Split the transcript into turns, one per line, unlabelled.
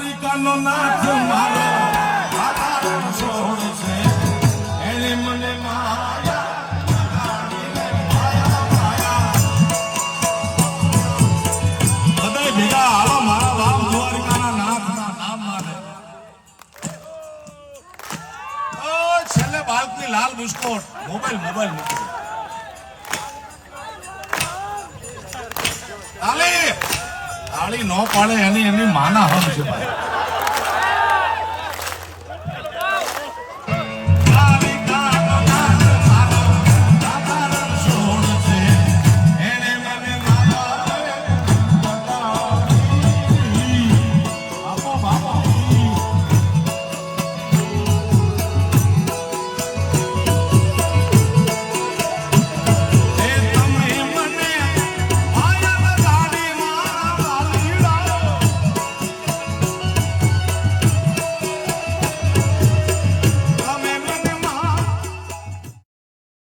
દ્વારિકાનો નાથ મારો. આધાર છોડ છે. એણે મને માયા બાળકની લાલ બુસ્કોટ. મોબાઈલ મોબાઈલ મૂકી તાળી ન પાડે એની એની માના હમ છે ભાઈ.